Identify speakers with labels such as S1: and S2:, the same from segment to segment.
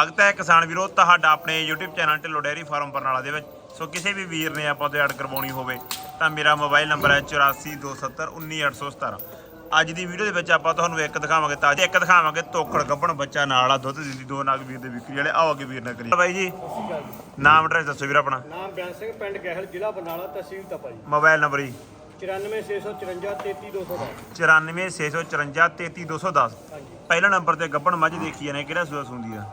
S1: ਸਵਾਗਤ ਹੈ ਕਿਸਾਨ ਵੀਰੋ ਤੁਹਾਡਾ ਆਪਣੇ YouTube channel Dhillon dairy farm Barnala ਦੇ ਵਿੱਚ। ਸੋ ਕਿਸੇ ਵੀ ਵੀਰ ਨੇ ਆਪਾਂ ਤੋਂ ਐਡ ਕਰਵਾਉਣੀ ਹੋਵੇ ਤਾਂ ਮੇਰਾ ਮੋਬਾਈਲ ਨੰਬਰ ਹੈ 8427191817 ਅੱਜ ਦੀ ਵੀਡੀਓ ਦੇ ਵਿੱਚ ਆਪਾਂ ਤੁਹਾਨੂੰ ਇੱਕ ਦਿਖਾਵਾਂਗੇ ਤਾਜ਼ੇ ਇੱਕ ਦਿਖਾਵਾਂਗੇ ਤੋਕੜ ਗੱਬਣ ਬੱਚਾ ਨਾਲ ਆ ਦੁੱਧ ਦਿੰਦੀ ਦੋ ਨਾਗ ਵੀਰ ਦੇ ਵਿਕਰੀ ਵਾਲੇ। ਆਓ ਅੱਗੇ ਵੀਰ ਨਾਲ ਕਰੀ ਬਾਈ ਜੀ ਨਾਮ ਐਡਰੈਸ ਦੱਸੋ ਵੀਰ ਆਪਣਾ।
S2: ਨਾਮ ਬਿਆਨ ਸਿੰਘ ਪਿੰਡ ਗਹਿਲ ਜ਼ਿਲ੍ਹਾ ਬਰਨਾਲਾ ਤਹਿਸੀਲ ਤਪਾ ਜੀ
S1: ਮੋਬਾਈਲ ਨੰਬਰ ਜੀ।
S2: 94654 33210
S1: 94654 33210
S2: ਹਾਂਜੀ।
S1: ਪਹਿਲਾ ਨੰਬਰ ਤੇ ਗੱਬਣ ਮੱਝ ਦੇਖੀ ਨੇ ਕਿਹੜਾ ਸੂਆ ਸੁੰਦੀ ਆ?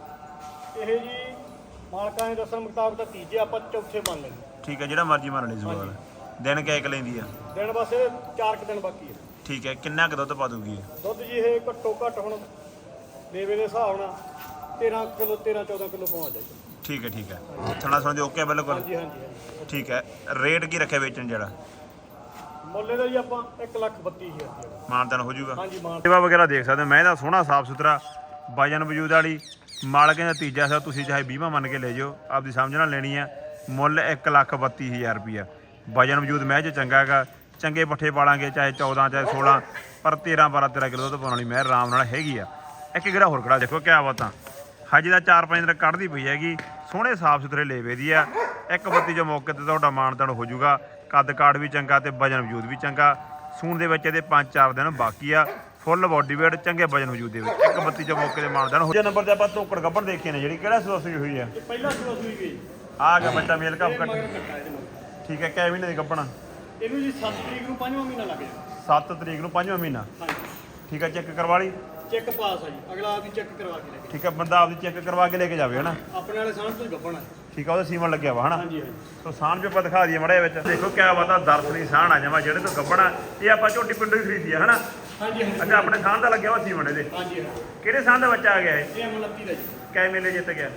S2: ਇਹ ਜੀ ਮਾਲਕਾਂ ਦੇ ਦੱਸਣ ਮੁਤਾਬਕ ਤਾਂ ਤੀਜੇ ਆਪਾਂ ਚੌਥੇ ਮੰਨ ਲੈਂਦੇ
S1: ਠੀਕ ਹੈ ਜਿਹੜਾ ਮਰਜ਼ੀ ਮੰਨ ਲਈ ਸਵਾਲ। ਦਿਨ ਕੈਕ ਲੈਂਦੀ ਆ?
S2: ਦਿਨ ਬਸ ਇਹ ਚਾਰ ਕੁ ਦਿਨ ਬਾਕੀ ਹੈ
S1: ਠੀਕ ਹੈ ਕਿੰਨਾ ਕੁ ਦੁੱਧ ਪਾ ਦੂਗੀ ਇਹ?
S2: ਦੁੱਧ ਜੀ ਇਹ ਘੱਟੋ ਘੱਟ ਹੁਣ ਲੇਵੇ ਦੇ ਹਿਸਾਬ ਨਾਲ 13 ਕਿਲੋ 13 14 ਕਿਲੋ ਪਹੁੰਚ ਜਾਏਗਾ
S1: ਠੀਕ ਹੈ ਠੀਕ ਹੈ। ਥਣਾ ਸੁਣ ਦੇ ਓਕੇ ਬਿਲਕੁਲ?
S2: ਹਾਂਜੀ ਹਾਂਜੀ ਹਾਂਜੀ।
S1: ਠੀਕ ਹੈ ਰੇਟ ਕੀ ਰੱਖਿਆ ਵੇਚਣ ਜਿਹੜਾ?
S2: ਮੁੱਲੇ ਦਾ ਜੀ ਆਪਾਂ 1 ਲੱਖ 32 ਹਜ਼ਾਰ
S1: ਮਾਨਤਨ ਹੋ ਜਾਊਗਾ।
S2: ਹਾਂਜੀ ਮਾਨ
S1: ਸੇਵਾ ਵਗੈਰਾ ਦੇਖ ਸਕਦੇ ਹੋ। ਮੈਂ ਇਹਦਾ ਸੋਹਣਾ ਸਾਫ਼ ਸੁਥਰਾ ਵਜਨ ਵਜੂਦ ਵਾਲੀ ਮਾਲਕ ਦਾ ਤੀਜਾ ਸਾ ਤੁਸੀਂ ਚਾਹੇ 20ਵਾਂ ਮੰਨ ਕੇ ਲੈ ਜਾਓ, ਆਪਦੀ ਸਮਝ ਨਾਲ ਲੈਣੀ ਆ। ਮੁੱਲ 1 ਲੱਖ 32000 ਰੁਪਿਆ ਵਜਨ ਵਜੂਦ ਮਹਿ ਚ ਚੰਗਾ ਹੈਗਾ, ਚੰਗੇ ਪੱਠੇ ਪਾਲਾਂਗੇ, ਚਾਹੇ 14 ਚਾਹੇ 16 ਪਰ 13 12 13 ਕਿਲੋ ਤੋਂ ਪਾਉਣ ਵਾਲੀ ਮੈਂ ਆਰਾਮ ਨਾਲ ਹੈਗੀ ਆ। ਇੱਕ ਗਿਰਾ ਹੋਰ ਖੜਾ, ਦੇਖੋ ਕਿਆ ਬਾਤਾਂ। ਹਜੇ ਦਾ 4-5 ਦਿਨ ਕੱਢਦੀ ਪਈ ਹੈਗੀ, ਸੋਹਣੇ ਸਾਫ਼ ਸੁਥਰੇ ਲੇਵੇ ਦੀ ਆ। ਇੱਕ ਬੱਤੀ ਜੋ ਮੌਕੇ ਤੇ ਤੁਹਾਡਾ ਮਾਨਤਨ ਹੋ ਜਾਊਗਾ। ਕੱਦ ਕਾਠ ਵੀ ਚੰਗਾ ਤੇ ਵਜਨ ਵਜੂਦ ਵੀ ਚੰਗਾ। ਸੂਣ ਦੇ ਵਿੱਚ ਇਹਦੇ 5-4 ਦਿਨ ਬਾਕੀ ਆ। ਫੁੱਲ ਬਾਡੀ ਵੇਟ ਚੰਗੇ ਵਜਨ ਵਜੂਦ ਦੇ ਵਿੱਚ। ਇੱਕ ਬੱਤੀ ਜੋ ਮੌਕੇ ਤੇ ਮਾਨਤਨ ਹੋ ਜੇ ਨੰਬਰ ਤੇ ਆਪਾਂ ਤੋਕੜ ਗੱਬਣ ਦੇਖੀ ਨੇ ਜਿਹੜੀ ਕਿਹੜਾ ਸੂਆ ਸੂਈ ਹੋਈ ਆ?
S2: ਪਹਿਲਾ ਸੂਆ ਸੂਈ ਗਈ।
S1: ਆ ਗਿਆ ਬੱਚਾ ਮੇਲ ਕੱਪ ਕੱਟ। ਠੀਕ ਹੈ ਕਿਹ ਮਹੀਨੇ ਦੀ ਗੱਬਣ?
S2: ਇਹਨੂੰ ਜੀ 7 ਤਰੀਕ ਨੂੰ ਪੰਜਵਾਂ ਮਹੀਨਾ ਲੱਗ ਜਾਣਾ
S1: 7 ਤਰੀਕ ਨੂੰ 5ਵਾਂ ਮਹੀਨਾ।
S2: ਹਾਂਜੀ।
S1: ਠੀਕ ਹੈ ਚੈੱਕ ਕਰਵਾ ਲਈ?
S2: ਚੈੱਕ ਪਾਸ ਆ ਜੀ। ਅਗਲਾ ਆਪ ਹੀ ਚੈੱਕ ਕਰਵਾ ਕੇ ਲੈ ਕੇ
S1: ਠੀਕ ਹੈ ਬੰਦਾ ਆਪਦੀ ਚੈੱਕ ਕਰਵਾ ਕੇ ਲੈ ਕੇ ਜਾਵੇ ਹਨਾ?
S2: ਆਪਣੇ ਵਾਲੇ ਸਾਹਮਣੇ ਤੋਂ ਹੀ ਗੱਬਣਾ
S1: ਠੀਕ ਆ ਉਹਦਾ ਸੀਮਨ ਲੱਗਿਆ ਵਾ ਹਨਾ?
S2: ਹਾਂਜੀ ਹਾਂਜੀ।
S1: ਸੋ ਸਾਨ ਵੀ ਆਪਾਂ ਦਿਖਾ ਦਈਏ ਮੜੇ ਵਿੱਚ। ਦੇਖੋ ਕਿਆ ਬਾਤਾਂ ਦਰਸ਼ਨੀ ਸਾਨ ਆ ਜਾਵਾ ਜਿਹੜੇ ਤੋਂ ਗੱਬਣਾ ਇਹ ਆਪਾਂ ਝੋਟੀ ਪਿੰਡੋਂ ਹੀ ਖਰੀਦੀ ਆ ਹਨਾ?
S2: ਹਾਂਜੀ ਹਾਂਜੀ।
S1: ਅੱਛਾ ਆਪਣੇ ਸਾਨ ਦਾ ਲੱਗਿਆ ਵਾ ਸੀਮਨ ਇਹਦੇ।
S2: ਹਾਂਜੀ ਹਾਂਜੀ।
S1: ਕਿਹੜੇ ਸਾਨ ਦਾ ਬੱਚਾ ਆ ਗਿਆ ਇਹ?
S2: ਇਹ ਮਲੱਤੀ ਦਾ ਜੀ।
S1: ਕੈ ਮੇਲੇ ਜਿੱਤ ਗਿਆ?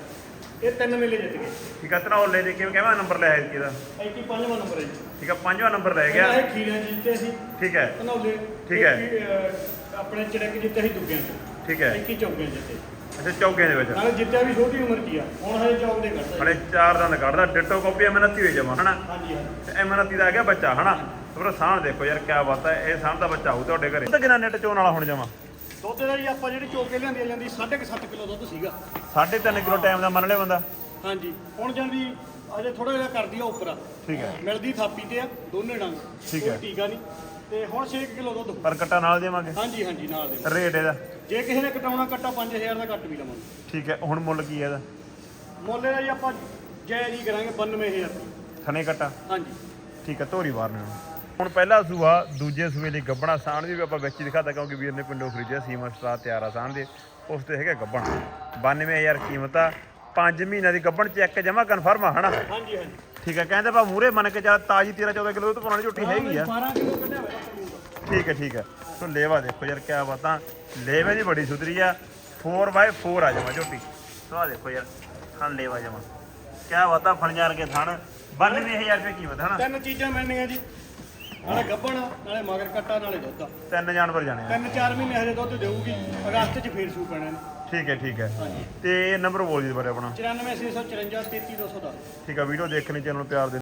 S2: ਇਹ ਤਿੰਨ ਮੇਲੇ ਜਿੱਤ ਗਏ।
S1: ਠੀਕ ਆ ਧਨੌਲੇ ਦੇ ਕਿਵੇਂ ਕਿਵੇਂ ਨੰਬਰ ਲੈ ਆਇਆ ਇਹਦਾ?
S2: ਐਕੀ ਪੰਜਵਾਂ ਨੰਬਰ ਹੈ ਜੀ।
S1: ਠੀਕ ਆ ਪੰਜਵਾਂ ਨੰਬਰ ਲੈ
S2: ਗਿਆ। ਇਹ ਖੀਰਿਆਂ 'ਚ ਜਿੱਤੇ ਸੀ।
S1: ਠੀਕ ਹੈ।
S2: ਧਨੌਲੇ
S1: ਠੀਕ ਹੈ।
S2: ਅਹ, ਆਪਣੇ ਚੜਕ ਜਿੱਤੇ ਸੀ ਦੁੱਗਿਆਂ 'ਚ।
S1: ਠੀਕ ਹੈ।
S2: ਐਕੀ ਚੌਕਿਆਂ 'ਚ ਜਿੱਤੇ।
S1: ਅੱਛਾ ਚੌਕੇ ਦੇ ਵਿੱਚ।
S2: ਨਾਲੇ ਜਿੱਤਿਆ ਵੀ ਛੋਟੀ ਉਮਰ 'ਚ ਹੀ ਆ। ਹੁਣ ਹਜੇ ਚੌਕ ਦੇ ਕਰਦਾ
S1: ਹਲੇ ਚਾਰ ਦੰਦ ਕੱਢਦਾ ਡਿੱਟੋ ਕਾਪੀ ਐਮਨਤੀ ਹੋਈ ਜਮਾ ਹਨਾ?
S2: ਹਾਂਜੀ ਹਾਂਜੀ।
S1: ਐਮਨਤੀ ਦਾ ਆ ਗਿਆ ਬੱਚਾ ਹਨਾ? ਪਰ ਸਾਨ ਦੇਖੋ ਯਾਰ ਕਿਆ ਬਾਤ ਹੈ ਇਹ ਸਾਨ ਦਾ ਬੱਚਾ ਹੋਊ ਤੁਹਾਡੇ ਘਰੇ। ਤਾਂ ਕਿੰਨਾ ਨੈਟ ਚੋਣ ਵਾਲਾ ਹੁਣ ਜਮਾ?
S2: ਦੁੱਧ ਦਾ ਜੀ ਆਪਾਂ ਜਿਹੜੀ ਚੋਕੇ ਲਿਆਂਦੀ ਜਾਂਦੀ 7.5 ਕਿਲੋ ਦੁੱਧ ਸੀਗਾ।
S1: 3.5 ਕਿਲੋ ਟਾਈਮ ਦਾ ਮੰਨ ਲਿਆ ਬੰਦਾ?
S2: ਹਾਂਜੀ ਹੁਣ ਜਾਂਦੀ ਅਜੇ ਥੋੜਾ ਜਿਹਾ ਕਰਦੀ ਆ ਉੱਪਰ।
S1: ਠੀਕ ਹੈ।
S2: ਮਿਲਦੀ ਥਾਪੀ ਤੇ ਆ ਦੋਨੇ ਡੰਗ।
S1: ਠੀਕ ਹੈ।
S2: ਟੀਕਾ ਨਹੀਂ। ਤੇ ਹੁਣ 6 ਕਿਲੋ ਦੁੱਧ।
S1: ਪਰ ਕੱਟਾ ਨਾਲ ਦੇਵਾਂਗੇ?
S2: ਹਾਂਜੀ ਹਾਂਜੀ ਨਾਲ ਦੇ
S1: ਰੇਟ ਇਹਦਾ?
S2: ਜੇ ਕਿਸੇ ਨੇ ਕਟਾਉਣਾ ਕੱਟਾ 5000 ਦਾ ਕੱਟ ਵੀ ਲਵਾਂਗੇ।
S1: ਠੀਕ ਹੈ ਹੁਣ ਮੁੱਲ ਕੀ ਹੈ ਇਹਦਾ?
S2: ਮੁੱਲ ਦਾ ਜੀ ਆਪਾਂ ਜੈ ਜੀ ਕਰਾਂਗੇ 92000 ਰੁਪਏ
S1: ਥਨੇ ਕੱਟਾ?
S2: ਹਾਂਜੀ।
S1: ਠੀਕ ਹੈ ਧੋਰੀ ਵਾਰ ਨੂੰ। ਹੁਣ ਪਹਿਲਾ ਸੂਆ ਦੂਜੇ ਸੂਏ ਲਈ ਗੱਬਣਾ ਸਾਣ ਦੀ ਵੀ ਆਪਾਂ ਵਿੱਚ ਦਿਖਾਤਾ ਕਿਉਂਕਿ ਵੀਰ ਨੇ ਪਿੰਡੋਂ ਖਰੀਦਿਆ ਸੀਮਾ ਸਟਰਾ ਤਿਆਰ ਆ ਸਾਣ ਦੇ। ਉਸ ਤੇ ਹੈਗਾ ਗੱਬਣ। 92000 ਕੀਮਤ ਆ 5 ਮਹੀਨਿਆਂ ਦੀ ਗੱਬਣ ਚੈੱਕ ਜਮਾ ਕਨਫਰਮ ਆ ਹਨਾ?
S2: ਹਾਂਜੀ ਹਾਂਜੀ।
S1: ਠੀਕ ਹੈ ਕਹਿੰਦੇ ਬਾ ਮੂਰੇ ਮੰਨ ਕੇ ਚੱਲ ਤਾਜੀ 13 14 ਕਿਲੋ ਤੋਂ ਪੁਰਾਣੀ ਝੋਟੀ ਹੈਗੀ ਆ।
S2: 12 ਕਿਲੋ ਕੱਢਿਆ ਹੋਇਆ ਆਪਾਂ ਨੂੰ।
S1: ਠੀਕ ਹੈ ਠੀਕ ਹੈ ਸੋ ਲੇਵਾ ਦੇਖੋ ਯਾਰ ਕਿਆ ਬਾਤਾਂ। ਲੇਵੇ ਦੀ ਬੜੀ ਸੁਧਰੀ ਆ। 4x4 ਆ ਜਾਵਾ ਝੋਟੀ। ਸੋ ਆ ਦੇਖੋ ਯਾਰ ਥਣ ਲੇਵਾ ਜਾਵਾ ਕਿਆ ਬਾਤਾਂ ਫਣਜਾਰ ਕੇ ਥਣ। 92000 ਰੁਪਏ ਕੀਮਤ ਹਨਾ?
S2: ਤਿੰਨ ਚੀਜ਼ਾਂ ਮਿਲਣੀਆਂ ਜੀ। ਨਾਲੇ ਗੱਬਣ ਨਾਲੇ ਮਗਰ ਕੱਟਾ ਨਾਲੇ ਦੁੱਧ।
S1: ਤਿੰਨ ਜਾਨਵਰ ਜਾਣੇ ਆ।
S2: ਤਿੰਨ ਚਾਰ ਮਹੀਨੇ ਹਜੇ ਦੁੱਧ ਦੇਊਗੀ ਅਗਸਤ 'ਚ ਫੇਰ ਸੂ ਪੈਣਾ ਨੇ
S1: ਠੀਕ ਹੈ ਠੀਕ ਹੈ।
S2: ਹਾਂਜੀ।
S1: ਤੇ ਨੰਬਰ ਬੋਲ ਜੀ ਦੁਬਾਰਾ ਆਪਣਾ।
S2: 94654 33210
S1: ਠੀਕ ਹੈ ਵੀਡੀਓ ਦੇਖਣੇ ਚੈਨਲ ਨੂੰ ਪਿਆਰ ਦੇ